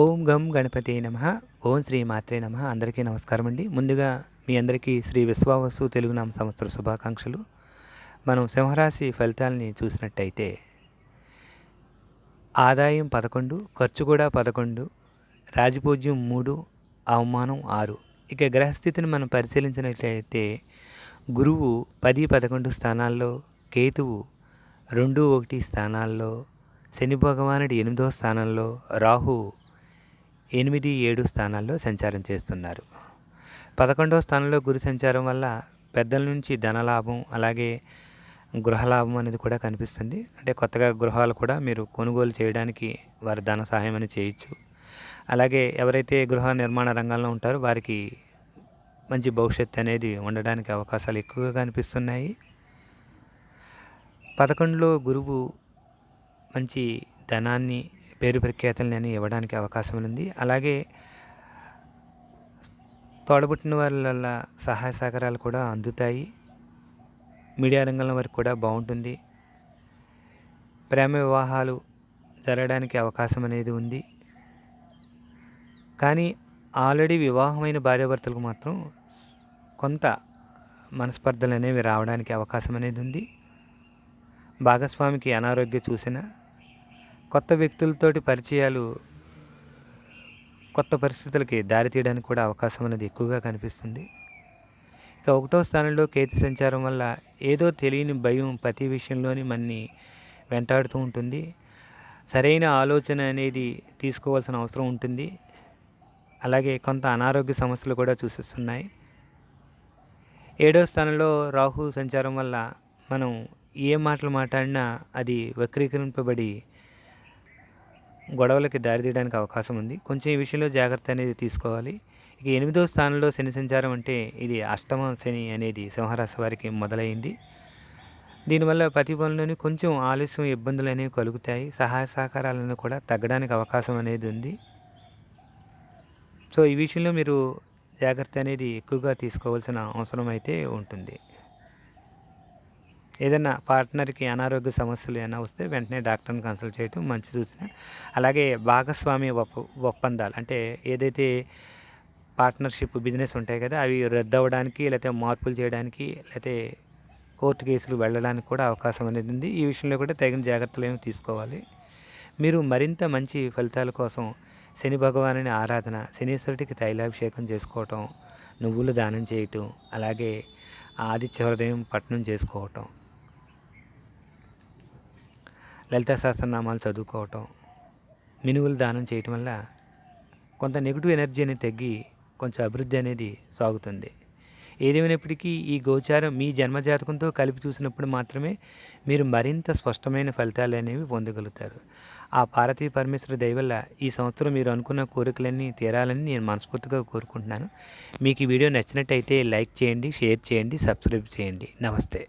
ఓం గం గణపతి నమ. ఓం శ్రీ మాత్రే నమ. అందరికీ నమస్కారం అండి. ముందుగా మీ అందరికీ శ్రీ విశ్వావసు తెలుగు నామ సంవత్సర శుభాకాంక్షలు. మనం సింహరాశి ఫలితాలని చూసినట్టయితే ఆదాయం పదకొండు ఖర్చు కూడా పదకొండు రాజపూజ్యం మూడు అవమానం ఆరు. ఇక గ్రహస్థితిని మనం పరిశీలించినట్లయితే గురువు పది పదకొండు స్థానాల్లో కేతువు రెండు ఒకటి స్థానాల్లో శని భగవానుడు ఎనిమిదో స్థానంలో రాహు ఎనిమిది ఏడు స్థానాల్లో సంచారం చేస్తున్నారు. పదకొండవ స్థానంలో గురు సంచారం వల్ల పెద్దల నుంచి ధనలాభం అలాగే గృహలాభం అనేది కూడా కనిపిస్తుంది. అంటే కొత్తగా గృహాలు కూడా మీరు కొనుగోలు చేయడానికి వారి ధన సహాయం అని చేయొచ్చు. అలాగే ఎవరైతే గృహ నిర్మాణ రంగంలో ఉంటారో వారికి మంచి భవిష్యత్తు అనేది ఉండడానికి అవకాశాలు ఎక్కువగా కనిపిస్తున్నాయి. పదకొండులో గురువు మంచి ధనాన్ని పేరు ప్రఖ్యాతులని ఇవ్వడానికి అవకాశం ఉంది. అలాగే తోడబుట్టిన వాళ్ళ సహాయ సహకారాలు కూడా అందుతాయి. మీడియా రంగంలో వారికి కూడా బాగుంటుంది. ప్రేమ వివాహాలు జరగడానికి అవకాశం అనేది ఉంది. కానీ ఆల్రెడీ వివాహమైన భార్యాభర్తలకు మాత్రం కొంత మనస్పర్ధలు అనేవి రావడానికి అవకాశం అనేది ఉంది. భాగస్వామికి అనారోగ్యం చూసిన కొత్త వ్యక్తులతోటి పరిచయాలు కొత్త పరిస్థితులకి దారి తీయడానికి కూడా అవకాశం అనేది ఎక్కువగా కనిపిస్తుంది. ఇక ఒకటో స్థానంలో కేతు సంచారం వల్ల ఏదో తెలియని భయం ప్రతి విషయంలోని మన్ని వెంటాడుతూ ఉంటుంది. సరైన ఆలోచన అనేది తీసుకోవాల్సిన అవసరం ఉంటుంది. అలాగే కొంత అనారోగ్య సమస్యలు కూడా చూసిస్తున్నాయి. ఏడో స్థానంలో రాహు సంచారం వల్ల మనం ఏ మాటలు మాట్లాడినా అది వక్రీకరింపబడి గొడవలకి దారితీయడానికి అవకాశం ఉంది. కొంచెం ఈ విషయంలో జాగ్రత్త అనేది తీసుకోవాలి. ఇక ఎనిమిదో స్థానంలో శని సంచారం అంటే ఇది అష్టమ శని అనేది సింహరాశి వారికి మొదలైంది. దీనివల్ల ప్రతి పనులని కొంచెం ఆలస్యం ఇబ్బందులు అనేవి కలుగుతాయి. సహాయ సహకారాలను కూడా తగ్గడానికి అవకాశం అనేది ఉంది. సో ఈ విషయంలో మీరు జాగ్రత్త అనేది ఎక్కువగా తీసుకోవాల్సిన అవసరం అయితే ఉంటుంది. ఏదైనా పార్ట్నర్కి అనారోగ్య సమస్యలు ఏమైనా వస్తే వెంటనే డాక్టర్ని కన్సల్ట్ చేయటం మంచి సూచన. అలాగే భాగస్వామి ఒప్ప ఒప్పందాలు అంటే ఏదైతే పార్ట్నర్షిప్ బిజినెస్ ఉంటాయి కదా అవి రద్దు అవ్వడానికి లేకపోతే మార్పులు చేయడానికి లేకపోతే కోర్టు కేసులు వెళ్ళడానికి కూడా అవకాశం అనేది ఉంది. ఈ విషయంలో కూడా తగిన జాగ్రత్తలు ఏమి తీసుకోవాలి. మీరు మరింత మంచి ఫలితాల కోసం శని భగవానుని ఆరాధన శనీశ్వరుడికి తైలాభిషేకం చేసుకోవటం నువ్వులు దానం చేయటం అలాగే ఆదిత్య హృదయం పట్టణం చేసుకోవటం లలిత సహస్రనామాలు చదువుకోవటం మినువులు దానం చేయటం వల్ల కొంత నెగిటివ్ ఎనర్జీ అనేది తగ్గి కొంచెం అభివృద్ధి అనేది సాగుతుంది. ఏదేమైనప్పటికీ ఈ గోచారం మీ జన్మజాతకంతో కలిపి చూసినప్పుడు మాత్రమే మీరు మరింత స్పష్టమైన ఫలితాలు అనేవి పొందగలుగుతారు. ఆ పార్వతీ పరమేశ్వర దయవల్ల ఈ సంవత్సరం మీరు అనుకున్న కోరికలన్నీ తీరాలని నేను మనస్ఫూర్తిగా కోరుకుంటున్నాను. మీకు ఈ వీడియో నచ్చినట్టయితే లైక్ చేయండి షేర్ చేయండి సబ్స్క్రైబ్ చేయండి. నమస్తే.